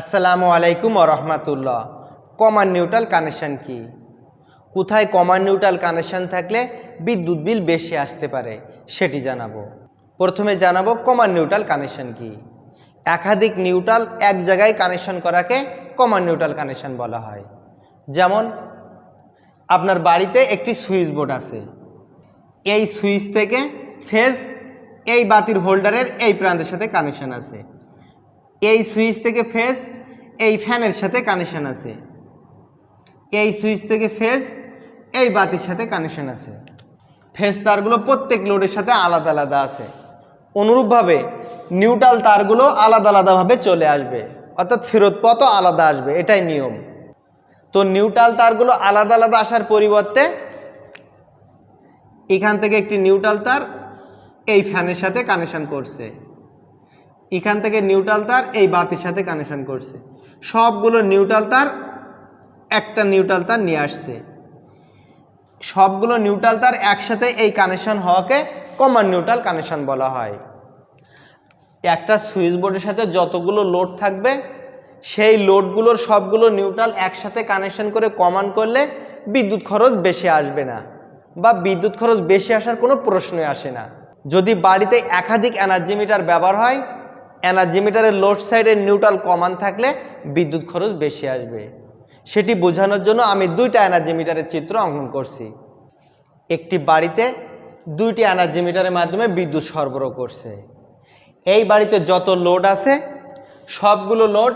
আসসালামু আলাইকুম রহমাতুল্লাহ। কমান নিউট্রাল কানেকশান কি? কোথায় কমান নিউট্রাল কানেকশান থাকলে বিদ্যুৎ বিল বেশি আসতে পারে সেটি জানাব। প্রথমে জানাব কমান নিউট্রাল কানেকশান কি। একাধিক নিউট্রাল এক জায়গায় কানেকশন করাকে কমান নিউট্রাল কানেকশান বলা হয়। যেমন, আপনার বাড়িতে একটি সুইচ বোর্ড আছে। এই সুইচ থেকে ফেজ এই বাতির হোল্ডারের এই প্রান্তের সাথে কানেকশান আছে। এই সুইচ থেকে ফেজ এই ফ্যানের সাথে কানেকশন আছে। এই সুইচ থেকে ফেজ এই বাতির সাথে কানেকশন আছে। ফেজ তারগুলো প্রত্যেক লোডের সাথে আলাদা আলাদা আছে। অনুরূপভাবে নিউট্রাল তারগুলো আলাদা আলাদাভাবে চলে আসবে। অর্থাৎ ফেরত পথও আলাদা আসবে, এটাই নিয়ম। তো নিউট্রাল তারগুলো আলাদা আলাদা আসার পরিবর্তে এখান থেকে একটি নিউট্রাল তার এই ফ্যানের সাথে কানেকশান করছে। এখান থেকে নিউট্রাল তার, এই বাতির সাথে কানেকশন করছে। সবগুলো নিউট্রাল তার, একটা নিউট্রাল তার নিয়ে আসছে। সবগুলো নিউট্রাল তার একসাথে এই কানেকশন হওয়াকে কমন নিউট্রাল কানেকশন বলা হয়। একটা সুইচ বোর্ডের সাথে যতগুলো লোড থাকবে, সেই লোডগুলোর সবগুলো নিউট্রাল একসাথে কানেকশন করে কমান করলে বিদ্যুৎ খরচ বেশি আসবে না বা বিদ্যুৎ খরচ বেশি আসার কোনো প্রশ্নই আসে না। যদি বাড়িতে একাধিক এনার্জি মিটার ব্যবহার হয় এনার্জি মিটারের লোড সাইডের নিউট্রাল কমান থাকলে বিদ্যুৎ খরচ বেশি আসবে। সেটি বোঝানোর জন্য আমি দুইটা এনার্জি মিটারের চিত্র অঙ্কন করছি। একটি বাড়িতে দুইটি এনার্জি মিটারের মাধ্যমে বিদ্যুৎ সরবরাহ করছে। এই বাড়িতে যত লোড আছে, সবগুলো লোড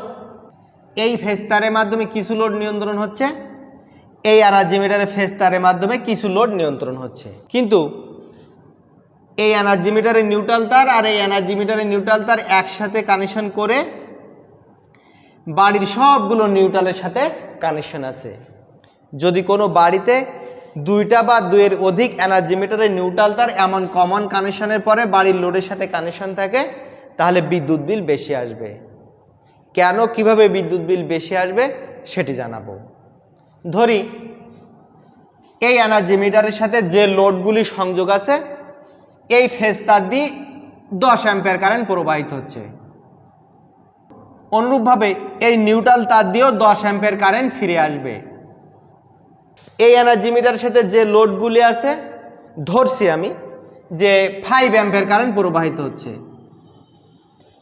এই ফেস্তারের মাধ্যমে কিছু লোড নিয়ন্ত্রণ হচ্ছে, এই এনার্জি মিটারের ফেস্তারের মাধ্যমে কিছু লোড নিয়ন্ত্রণ হচ্ছে। কিন্তু এই এনার্জি মিটারের নিউট্রাল তার আর এই এনার্জি মিটারের নিউট্রাল তার একসাথে কানেকশন করে বাড়ির সবগুলো নিউট্রালের সাথে কানেকশন আছে। যদি কোনো বাড়িতে দুইটা বা দুইয়ের অধিক এনার্জি মিটারের নিউট্রাল তার এমন কমন কানেকশনের পরে বাড়ির লোডের সাথে কানেকশন থাকে, তাহলে বিদ্যুৎ বিল বেশি আসবে। কেন, কীভাবে বিদ্যুৎ বিল বেশি আসবে, সেটি জানাব। ধরি, এই এনার্জি মিটারের সাথে যে লোডগুলি সংযোগ আছে এই ফেজ তার দিয়ে দশ অ্যাম্পিয়ার কারেন্ট প্রবাহিত হচ্ছে। অনুরূপভাবে এই নিউট্রাল তার দিয়েও দশ অ্যাম্পের কারেন্ট ফিরে আসবে। এই এনার্জি মিটারের সাথে যে লোডগুলি আছে, ধরছি আমি, যে ফাইভ অ্যাম্পের কারেন্ট প্রবাহিত হচ্ছে।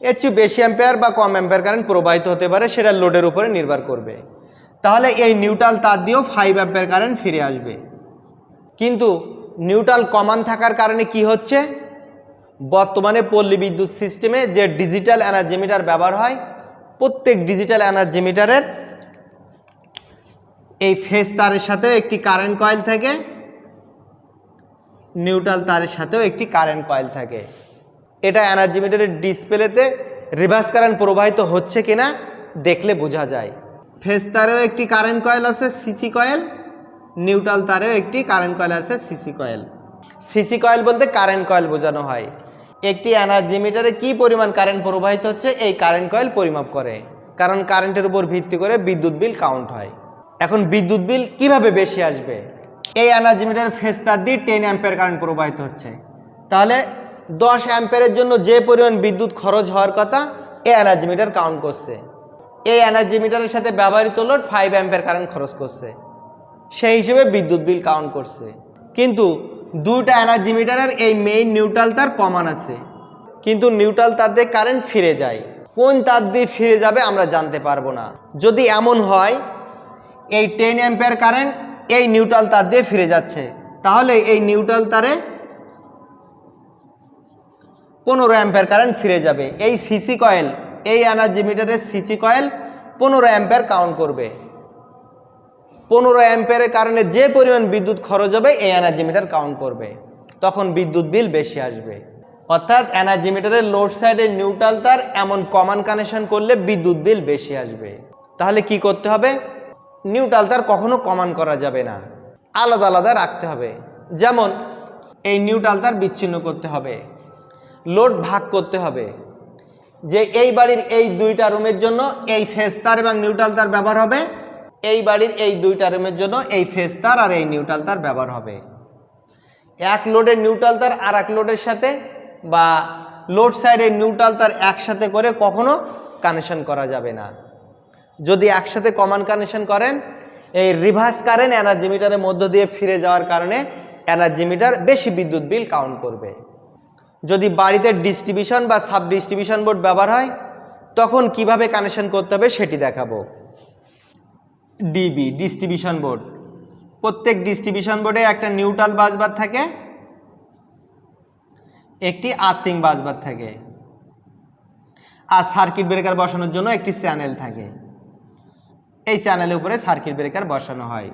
এর চেয়ে বেশি অ্যাম্পিয়ার বা কম অ্যাম্পিয়ার কারেন্ট প্রবাহিত হতে পারে, সেটা লোডের উপরে নির্ভর করবে। তাহলে এই নিউট্রাল তার দিয়েও ফাইভ অ্যাম্পের কারেন্ট ফিরে আসবে। কিন্তু নিউট্রাল কমান থাকার কারণে কি হচ্ছে? বর্তমানে পল্লী বিদ্যুৎ সিস্টেমে যে ডিজিটাল এনার্জি মিটার ব্যবহার হয়, প্রত্যেক ডিজিটাল এনার্জি মিটারের এই ফেস তারের সাথেও একটি কারেন্ট কয়েল থাকে, নিউট্রাল তারের সাথেও একটি কারেন্ট কয়েল থাকে। এটা এনার্জি মিটারের ডিসপ্লেতে রিভার্স কারেন্ট প্রবাহিত হচ্ছে কিনা দেখলে বোঝা যায়। ফেস তারেও একটি কারেন্ট কয়েল আছে, সিসি কয়েল। নিউট্রাল তারেও একটি কারেন্ট কয়েল আছে সিসি কয়েল সিসি কয়েল বলতে কারেন্ট কয়েল বোঝানো হয়। একটি এনার্জি মিটারে কী পরিমাণ কারেন্ট প্রবাহিত হচ্ছে, এই কারেন্ট কয়েল পরিমাপ করে। কারণ কারেন্টের উপর ভিত্তি করে বিদ্যুৎ বিল কাউন্ট হয়। এখন বিদ্যুৎ বিল কীভাবে বেশি আসবে? এই এনার্জি মিটার ফেস তার দিয়ে টেন অ্যাম্পের কারেন্ট প্রবাহিত হচ্ছে। তাহলে দশ অ্যাম্পেরের জন্য যে পরিমাণ বিদ্যুৎ খরচ হওয়ার কথা, এই এনার্জি মিটার কাউন্ট করছে। এই এনার্জি মিটারের সাথে ব্যবহৃত লোড ফাইভ অ্যাম্পের কারেন্ট খরচ করছে। সেই হিসেবে বিদ্যুৎ বিল কাউন্ট করছে। কিন্তু দুইটা এনার্জি মিটারের এই মেইন নিউট্রাল তার কমান আছে। কিন্তু নিউট্রাল তার দিয়ে কারেন্ট ফিরে যায়। কোন তার দিয়ে ফিরে যাবে আমরা জানতে পারব না। যদি এমন হয়, এই টেন অ্যাম্পিয়ার কারেন্ট এই নিউট্রাল তার দিয়ে ফিরে যাচ্ছে। তাহলে এই নিউট্রাল তারে পনেরো অ্যাম্পের কারেন্ট ফিরে যাবে। এই সিসি কয়েল এই এনার্জি মিটারের সিসি কয়েল পনেরো অ্যাম্পের কাউন্ট করবে। পনেরো অ্যাম্পিয়ারের কারণে যে পরিমাণ বিদ্যুৎ খরচ হবে এই এনার্জি মিটার কাউন্ট করবে। তখন বিদ্যুৎ বিল বেশি আসবে। অর্থাৎ এনার্জি মিটারের লোড সাইডের নিউট্রাল তার এমন কমান কানেকশন করলে বিদ্যুৎ বিল বেশি আসবে। তাহলে কি করতে হবে? নিউট্রাল তার কখনো কমান করা যাবে না। আলাদা আলাদা রাখতে হবে। যেমন, এই নিউট্রাল তার বিচ্ছিন্ন করতে হবে। লোড ভাগ করতে হবে। যে এই বাড়ির এই দুইটা রুমের জন্য এই ফেস তার এবং নিউট্রাল তার ব্যবহার হবে। এই বাড়ির এই দুইটা রুমের জন্য এই ফেস তার আর এই নিউট্রাল তার ব্যবহার হবে। এক লোডের নিউট্রাল তার আর এক লোডের সাথে বা লোড সাইডের নিউট্রাল তার একসাথে করে কখনো কানেকশন করা যাবে না। যদি একসাথে কমান কানেকশন করেন, এই রিভার্স কারেন্ট এনার্জি মিটারের মধ্য দিয়ে ফিরে যাওয়ার কারণে এনার্জি মিটার বেশি বিদ্যুৎ বিল কাউন্ট করবে। যদি বাড়িতে ডিস্ট্রিবিউশন বা সাব ডিস্ট্রিবিউশন বোর্ড ব্যবহার হয়, তখন কীভাবে কানেকশন করতে হবে সেটি দেখাবো। DB, distribution board. প্রত্যেক ডিস্ট্রিবিউশন বোর্ডে একটা নিউট্রাল বাসবার থাকে, একটি আর্থিং বাসবার থাকে, আর সার্কিট ব্রেকার বসানোর জন্য একটি চ্যানেল থাকে। এই চ্যানেলের উপরে সার্কিট ব্রেকার বসানো হয়।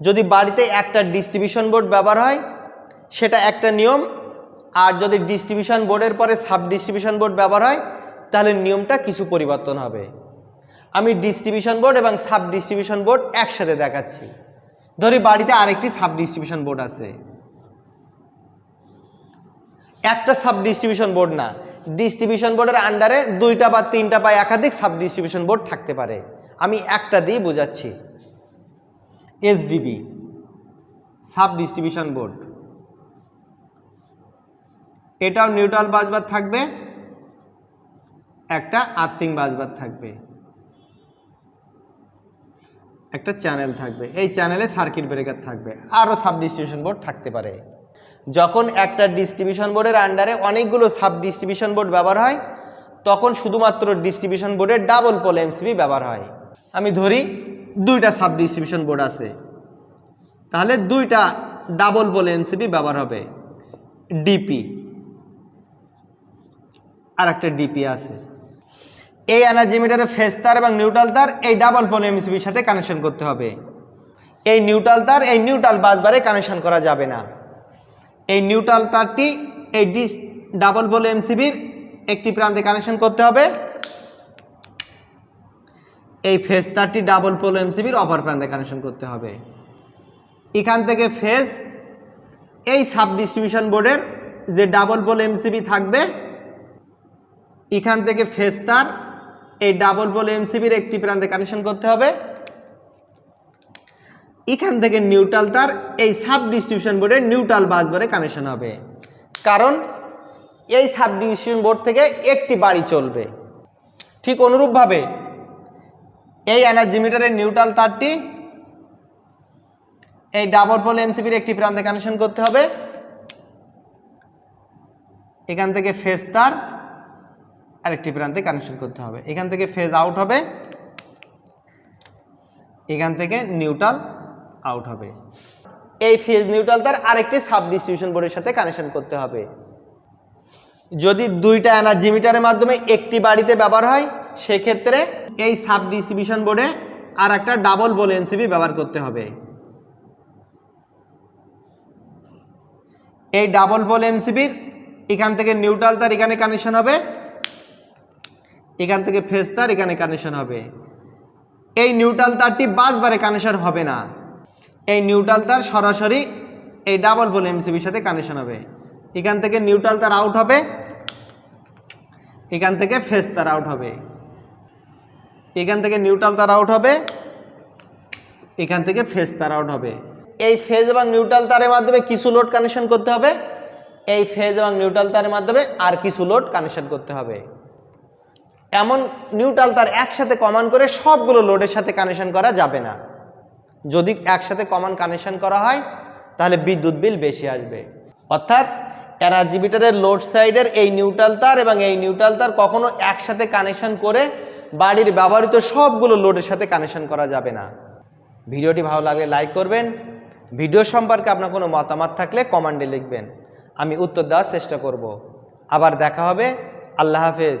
যদি বাড়িতে একটা ডিস্ট্রিবিউশন বোর্ড ব্যবহার হয়, সেটা একটা নিয়ম, আর যদি ডিস্ট্রিবিউশন বোর্ডের পরে সাব ডিস্ট্রিবিউশন বোর্ড ব্যবহার হয়, তাহলে নিয়মটা কিছু পরিবর্তন হবে। আমি ডিস্ট্রিবিউশন বোর্ড এবং সাব ডিস্ট্রিবিউশন বোর্ড একসাথে দেখাচ্ছি। ধরি বাড়িতে আরেকটি সাব ডিস্ট্রিবিউশন বোর্ড আছে। একটা সাব ডিস্ট্রিবিউশন বোর্ড না ডিস্ট্রিবিউশন বোর্ডের আন্ডারে দুইটা বা তিনটা বা একাধিক সাব ডিস্ট্রিবিউশন বোর্ড থাকতে পারে। আমি একটা দিয়ে বোঝাচ্ছি। এসডিবি সাব ডিস্ট্রিবিউশন বোর্ড এটাও নিউট্রাল বাজবার থাকবে, একটা আর্থিং বাজবার থাকবে। একটা চ্যানেল থাকবে। এই চ্যানেলে সার্কিট ব্রেকার থাকবে। আরও সাব ডিস্ট্রিবিউশন বোর্ড থাকতে পারে। যখন একটা ডিস্ট্রিবিউশন বোর্ডের আন্ডারে অনেকগুলো সাব ডিস্ট্রিবিউশন বোর্ড ব্যবহার হয়, তখন শুধুমাত্র ডিস্ট্রিবিউশন বোর্ডের ডাবল পোল এমসিবি ব্যবহার হয়। আমি ধরি, দুইটা সাব ডিস্ট্রিবিউশন বোর্ড আছে। তাহলে দুইটা ডাবল পোল এমসিবি ব্যবহার হবে। ডিপি আর একটা ডিপি আছে। এই এনার্জি মিটারে ফেস তার এবং নিউট্রাল তার এই ডাবল পোল এমসিবির সাথে কানেকশন করতে হবে। এই নিউট্রাল তার, এই নিউট্রাল বাসবারে কানেকশন করা যাবে না। এই নিউট্রাল তারটি এই ডিস ডাবল পোল এমসিবির একটি প্রান্তে কানেকশন করতে হবে। এই ফেস তারটি ডাবল পোল এমসিবির অপর প্রান্তে কানেকশন করতে হবে। এখান থেকে ফেস এই সাব ডিস্ট্রিবিউশন বোর্ডের যে ডাবল পোল এমসিবি থাকবে, এখান থেকে ফেস তার এই ডাবল পোল এমসিবির একটি প্রান্তে কানেকশন করতে হবে। এখান থেকে নিউট্রাল তার, এই সাব ডিস্ট্রিবিউশন বোর্ডের নিউট্রাল বাসবারে কানেকশন হবে। কারণ এই সাব ডিভিশন বোর্ড থেকে একটি বাড়ি চলবে। ঠিক অনুরূপভাবে এই এনার্জি মিটারের নিউট্রাল তারটি এই ডাবল পোল এমসিবির একটি প্রান্তে কানেকশন করতে হবে। এখান থেকে ফেস তার আরেকটি প্রান্তে কানেকশন করতে হবে। এখান থেকে ফেজ আউট হবে। এখান থেকে নিউট্রাল আউট হবে। এই ফেজ নিউট্রাল তার আরেকটি সাব ডিস্ট্রিবিউশন বোর্ডের সাথে কানেকশন করতে হবে। যদি দুইটা এনার্জি মিটারের মাধ্যমে একটি বাড়িতে ব্যবহার হয়, সেক্ষেত্রে এই সাব ডিস্ট্রিবিউশন বোর্ডে আর একটা ডাবল বোল এনসিবি ব্যবহার করতে হবে। এই ডাবল বোল এমসিবির এখান থেকে নিউট্রাল তার এখানে কানেকশন হবে। এখান থেকে ফেস তার এখানে কানেকশন হবে। এই নিউট্রাল তারটি বাসবারে কানেকশন হবে না। এই নিউট্রাল তার সরাসরি এই ডাবল বোল এমসিবির সাথে কানেকশন হবে। এখান থেকে নিউট্রাল তার আউট হবে। এখান থেকে ফেস তার আউট হবে। এখান থেকে নিউট্রাল তার আউট হবে। এখান থেকে ফেজ তার আউট হবে। এই ফেজ এবং নিউট্রাল তারের মাধ্যমে কিছু লোড কানেকশন করতে হবে। এই ফেজ এবং নিউট্রাল তারের মাধ্যমে আর কিছু লোড কানেকশন করতে হবে। এমন নিউট্রাল তার একসাথে কমান করে সবগুলো লোডের সাথে কানেকশন করা যাবে না। যদি একসাথে কমান কানেকশন করা হয়, তাহলে বিদ্যুৎ বিল বেশি আসবে। অর্থাৎ এনার্জি মিটারের লোড সাইডের এই নিউট্রাল তার এবং এই নিউট্রাল তার কখনো একসাথে কানেকশন করে বাড়ির ব্যবহৃত সবগুলো লোডের সাথে কানেকশন করা যাবে না। ভিডিওটি ভালো লাগলে লাইক করবেন। ভিডিও সম্পর্কে আপনার কোনো মতামত থাকলে কমান্ডে লিখবেন। আমি উত্তর দেওয়ার চেষ্টা করব। আবার দেখা হবে। আল্লাহ হাফেজ।